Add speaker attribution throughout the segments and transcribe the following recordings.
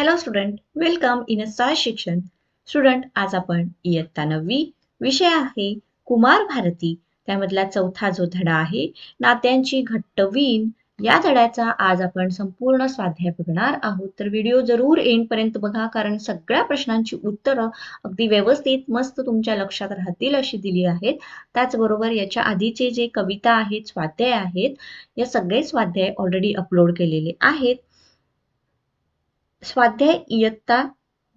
Speaker 1: Hello student welcome in a Sai शिक्षण student आज आपण इयत्ता नववी विषय आहे कुमार भारती. त्यामधला चौथा जो धडा आहे नात्यांची घट्ट वीण या धड्याचा आज आपण संपूर्ण स्वाध्याय बघणार आहोत. तर व्हिडिओ जरूर एंडपर्यंत बघा कारण सगळ्या प्रश्नांची उत्तरं अगदी व्यवस्थित मस्त तुमच्या लक्षात राहतील अशी दिली आहेत. त्याचबरोबर याच्या आधीचे जे कविता आहेत स्वाध्याय आहेत या सगळे स्वाध्याय ऑलरेडी अपलोड केलेले आहेत. स्वाध्याय इयत्ता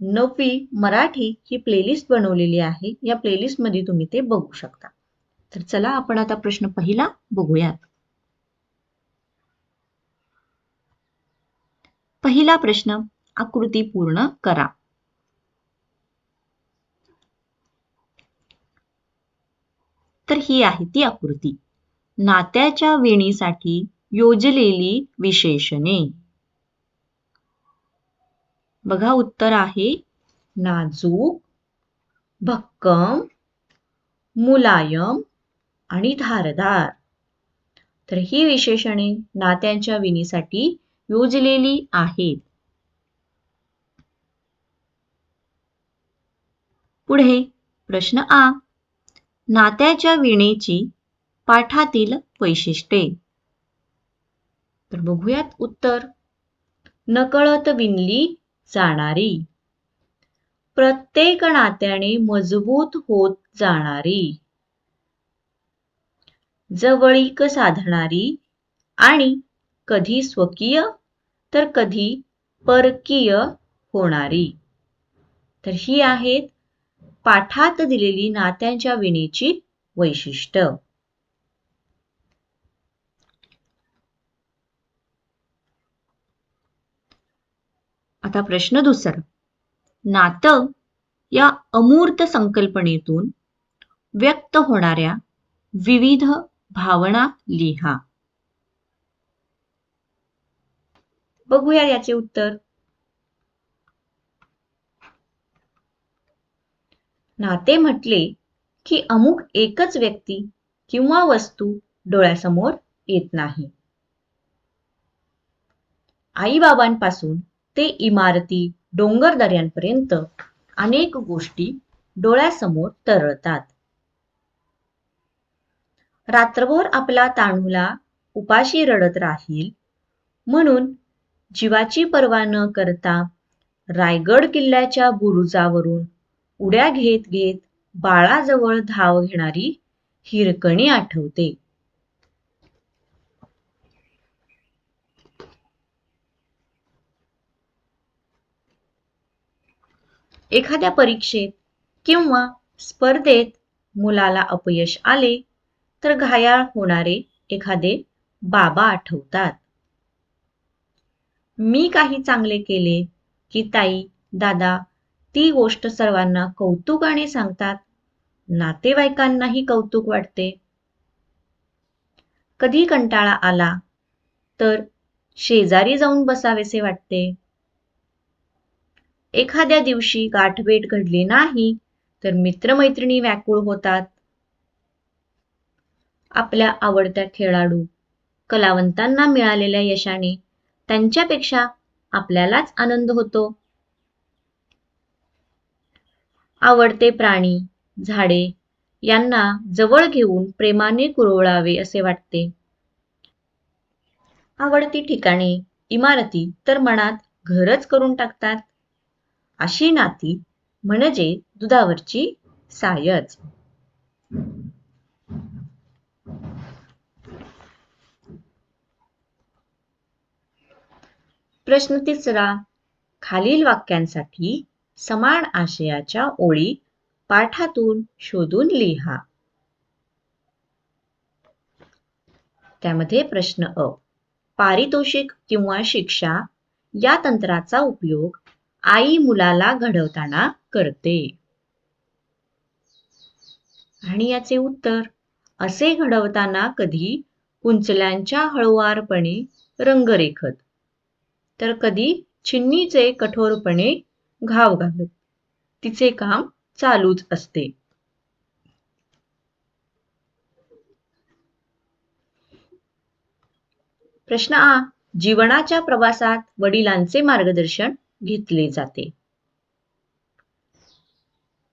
Speaker 1: नववी मराठी ही प्लेलिस्ट बनवलेली आहे. या प्लेलिस्टमध्ये तुम्ही ते बघू शकता. तर चला आपण आता प्रश्न पहिला बघूयात. पहिला प्रश्न आकृती पूर्ण करा. तर ही आहे ती आकृती. नात्याच्या वेणीसाठी योजलेली विशेषणे. बघा उत्तर आहे नाजूक भक्कम मुलायम आणि धारदार. तर ही विशेषणे नात्यांच्या विणीसाठी योजलेली आहेत. पुढे प्रश्न आ. नात्याच्या विणेची पाठातील वैशिष्ट्ये. तर बघूयात उत्तर. नकळत विणली जाणारी. प्रत्येक नात्याने मजबूत होत जाणारी. जवळीक साधणारी आणि कधी स्वकीय तर कधी परकीय होणारी. तर ही आहेत पाठात दिलेली नात्यांच्या विणेची वैशिष्ट्य. आता प्रश्न दुसरा. नातं या अमूर्त संकल्पनेतून व्यक्त होणाऱ्या विविध भावना लिहा. बघूया याचे उत्तर. नाते म्हटले की अमुक एकच व्यक्ती किंवा वस्तू डोळ्यासमोर येत नाही. आई बाबांपासून ते इमारती डोंगर दऱ्यांपर्यंत अनेक गोष्टी डोळ्यासमोर तरळतात. रात्रभर आपला तांडूला उपाशी रडत राहील म्हणून जीवाची पर्वा न करता रायगड किल्ल्याच्या बुरुजावरून उड्या घेत घेत बाळाजवळ धाव घेणारी हिरकणी आठवते. एखाद्या परीक्षेत किंवा स्पर्धेत मुलाला अपयश आले तर घायाळ होणारे एखादे बाबा आठवतात. मी काही चांगले केले की ताई दादा ती गोष्ट सर्वांना कौतुकाने सांगतात नातेवाईकांनाही कौतुक वाटते. कधी कंटाळा आला तर शेजारी जाऊन बसावेसे वाटते. एखाद्या दिवशी गाठभेट घडली नाही तर मित्रमैत्रिणी व्याकुळ होतात. आपल्या आवडत्या खेळाडू कलावंतांना मिळालेल्या यशाने त्यांच्यापेक्षा आपल्यालाच आनंद होतो. आवडते प्राणी झाडे यांना जवळ घेऊन प्रेमाने कुरवळावे असे वाटते. आवडती ठिकाणे इमारती तर मनात घरच करून टाकतात. अशी नाती म्हणजे दुधावरची सायच प्रश्न तिसरा खालील वाक्यांसाठी समान आशयाच्या ओळी पाठातून शोधून लिहा. त्यामध्ये प्रश्न अ पारितोषिक किंवा शिक्षा या तंत्राचा उपयोग आई मुलाला घडवताना करते. आणि याचे उत्तर असे घडवताना कधी कुंचल्यांच्या हळुवारपणे रंगरेखत तर कधी छिन्नीचे कठोरपणे घाव घालत. तिचे काम चालूच असते. प्रश्न आ जीवनाच्या प्रवासात वडिलांचे मार्गदर्शन घेतले जाते.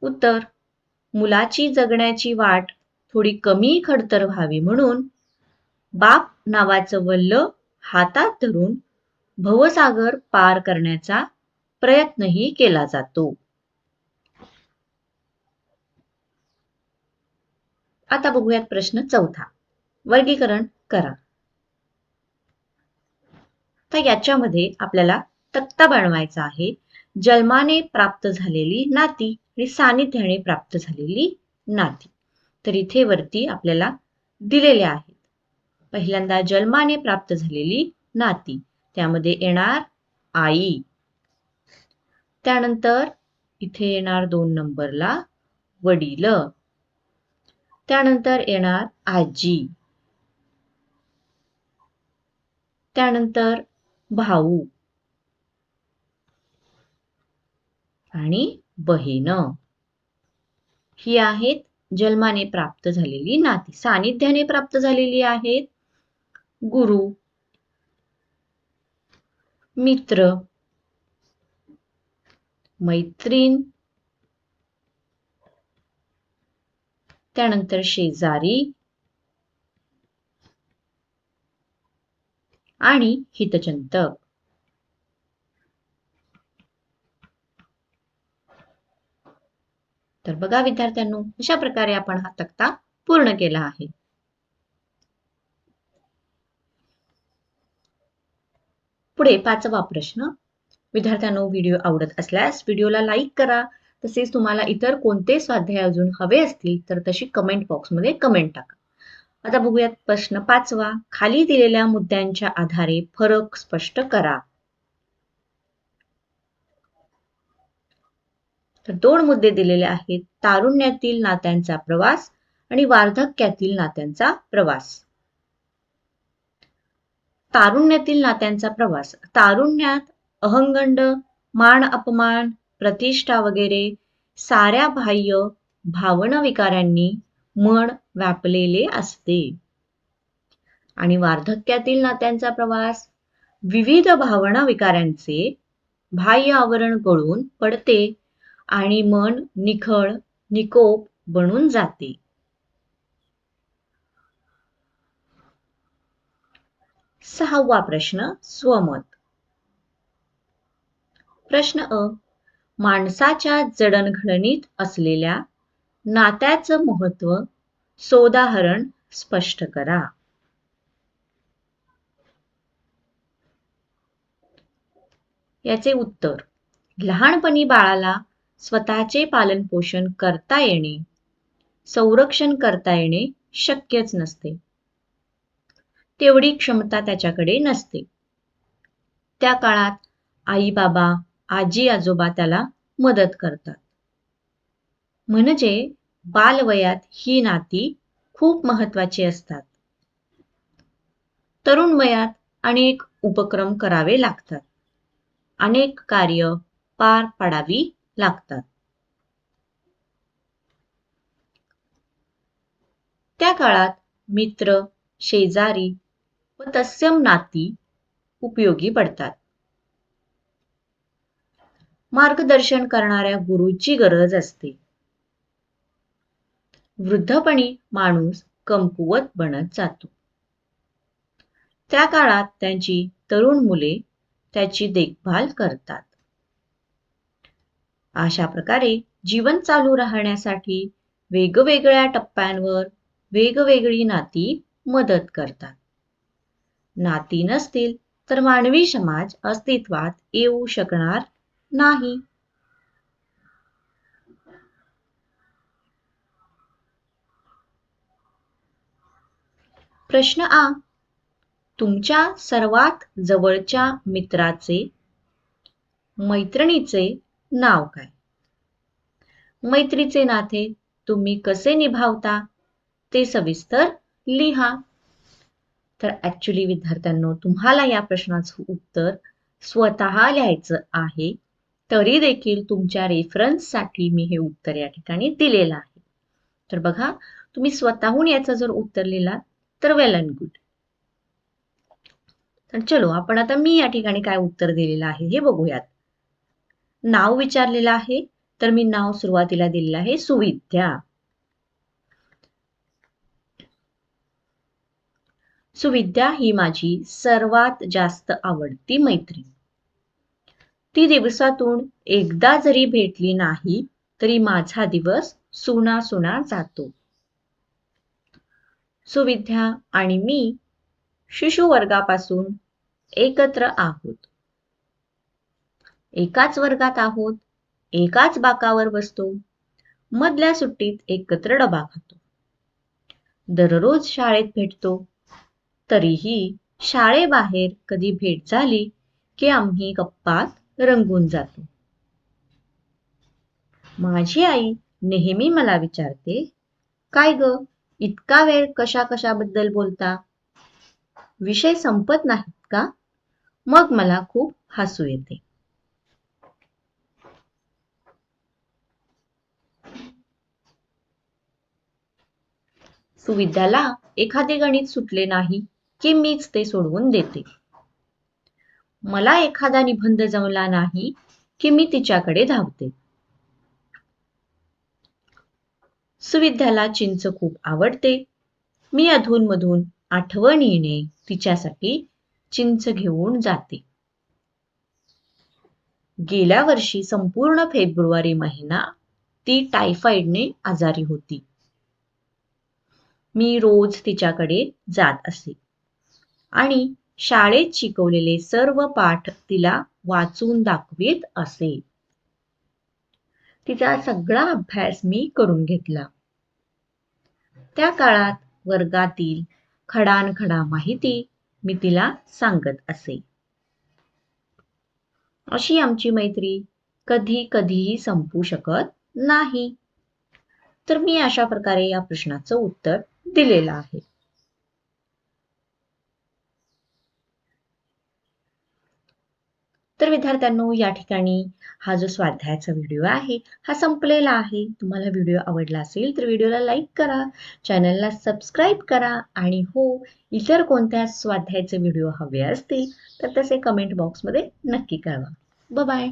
Speaker 1: उत्तर मुलाची जगण्याची वाट थोडी कमी खडतर व्हावी म्हणून बाप नावाचं वल्ल हातात धरून भवसागर पार करण्याचा प्रयत्नही केला जातो. आता बघूयात प्रश्न चौथा. वर्गीकरण करा. तर याच्यामध्ये आपल्याला तक्ता बनवायचा आहे. जन्माने प्राप्त झालेली नाती आणि सानिध्याने प्राप्त झालेली नाती. तर इथे वरती आपल्याला दिलेल्या आहेत. पहिल्यांदा जन्माने प्राप्त झालेली नाती. त्यामध्ये येणार आई. त्यानंतर इथे येणार दोन नंबरला वडील. त्यानंतर येणार आजी. त्यानंतर भाऊ. आणि बहीण. ही आहेत जन्माने प्राप्त झालेली नाती. सानिध्याने प्राप्त झालेली आहेत गुरु मित्र मैत्रीण त्यानंतर शेजारी आणि हितचिंतक. तर बघा विद्यार्थ्यांनो अशा प्रकारे आपण हा तक्ता पूर्ण केला आहे. पुढे पाचवा प्रश्न. विद्यार्थ्यांनो व्हिडिओ आवडत असल्यास व्हिडिओला लाईक करा. तसेच तुम्हाला इतर कोणते स्वाध्याय अजून हवे असतील तर तशी कमेंट बॉक्समध्ये कमेंट टाका. आता बघूयात प्रश्न पाचवा. खाली दिलेल्या मुद्द्यांच्या आधारे फरक स्पष्ट करा. तर दोन मुद्दे दिलेले आहेत. तारुण्यातील नात्यांचा प्रवास आणि वार्धक्यातील नात्यांचा प्रवास. तारुण्यातील नात्यांचा प्रवास. तारुण्यात अहंगंड मान अपमान प्रतिष्ठा वगैरे साऱ्या बाह्य भावना विकारांनी मन व्यापलेले असते. आणि वार्धक्यातील नात्यांचा प्रवास विविध भावना विकारांचे बाह्य आवरण गळून पडते. आणि मन निखळ निकोप बनून जाते. सहावा प्रश्न स्वमत. प्रश्न अ माणसाच्या जडणघडणीत असलेल्या नात्याचं महत्त्व सोदाहरण स्पष्ट करा. याचे उत्तर लहानपणी बाळाला स्वतःचे पालनपोषण करता येणे संरक्षण करता येणे शक्यच नसते. तेवढी क्षमता त्याच्याकडे नसते. त्या काळात आई बाबा आजी आजोबा त्याला मदत करतात. म्हणजे बालवयात ही नाती खूप महत्वाची असतात. तरुण वयात अनेक उपक्रम करावे लागतात. अनेक कार्य पार पाडावी लागतात. त्या काळात मित्र शेजारी व तत्सम नाती उपयोगी पडतात. मार्गदर्शन करणाऱ्या गुरुची गरज असते. वृद्धपणी माणूस कमकुवत बनत जातो. त्या काळात त्यांची तरुण मुले त्याची देखभाल करतात. अशा प्रकारे जीवन चालू राहण्यासाठी वेगवेगळ्या टप्प्यांवर वेगवेगळी नाती मदत करतात. नाती नसतील तर मानवी समाज अस्तित्वात येऊ शकणार नाही. प्रश्न आ. तुमच्या सर्वात जवळच्या मित्राचे मैत्रिणीचे नाव काय? मैत्रीचे नाते तुम्ही कसे निभावता? ते सविस्तर लिहा. तर ऍक्च्युली विद्यार्थ्यांनो तुम्हाला या प्रश्नाचं उत्तर स्वतः लिहायचं आहे. तरी देखील तुमच्या रेफरन्ससाठी मी हे उत्तर या ठिकाणी दिलेलं आहे. तर बघा तुम्ही स्वतःहून याचं जर उत्तर लिहिला तर वेल अँड गुड तर चलो आपण आता मी या ठिकाणी काय उत्तर दिलेलं आहे हे बघूयात. नाव विचारलेलं आहे तर मी नाव सुरुवातीला दिलेलं आहे सुविद्या. सुविद्या ही माझी सर्वात जास्त आवडती मैत्रीण. ती दिवसातून एकदा जरी भेटली नाही तरी माझा दिवस सुना सुना जातो. सुविद्या आणि मी शिशु वर्गापासून एकत्र आहोत. एकाच वर्गात आहोत एकाच बाकावर बसतो मधल्या सुट्टीत एकत्र डबा खातो. दररोज शाळेत भेटतो तरीही शाळेबाहेर कधी भेट झाली की आम्ही गप्पात रंगून जातो. माझी आई नेहमी मला विचारते काय ग इतका वेळ कशा कशाबद्दल बोलता? विषय संपत नाहीत का? मग मला खूप हसू येते. सुविद्याला एखादे गणित सुटले नाही की मीच ते सोडवून देते. मला एखादा निबंध जमला नाही की मी तिच्याकडे धावते. सुविद्याला चिंच खूप आवडते. मी अधूनमधून आठवणीने तिच्यासाठी चिंच घेऊन जाते. गेल्या वर्षी संपूर्ण फेब्रुवारी महिना ती टायफॉइडने आजारी होती. मी रोज तिच्याकडे जात असे. आणि शाळेत शिकवलेले सर्व पाठ तिला वाचून दाखवीत असे. तिचा सगळा अभ्यास मी करून घेतला. त्या काळात वर्गातील खडानखडा माहिती मी तिला सांगत असे. अशी आमची मैत्री कधी कधीही संपू शकत नाही. तर मी अशा प्रकारे या प्रश्नाचं उत्तर दिलेला आहे. तर विद्यार्थ्यांनो या ठिकाणी हा जो स्वाध्यायाचा व्हिडिओ आहे हा संपलेला आहे. तुम्हाला व्हिडिओ आवडला असेल तर व्हिडिओला लाईक करा चॅनलला सबस्क्राईब करा आणि हो इतर कोणत्या स्वाध्यायाचे व्हिडिओ हवे असतील तर तसे कमेंट बॉक्समध्ये नक्की कळवा. बाय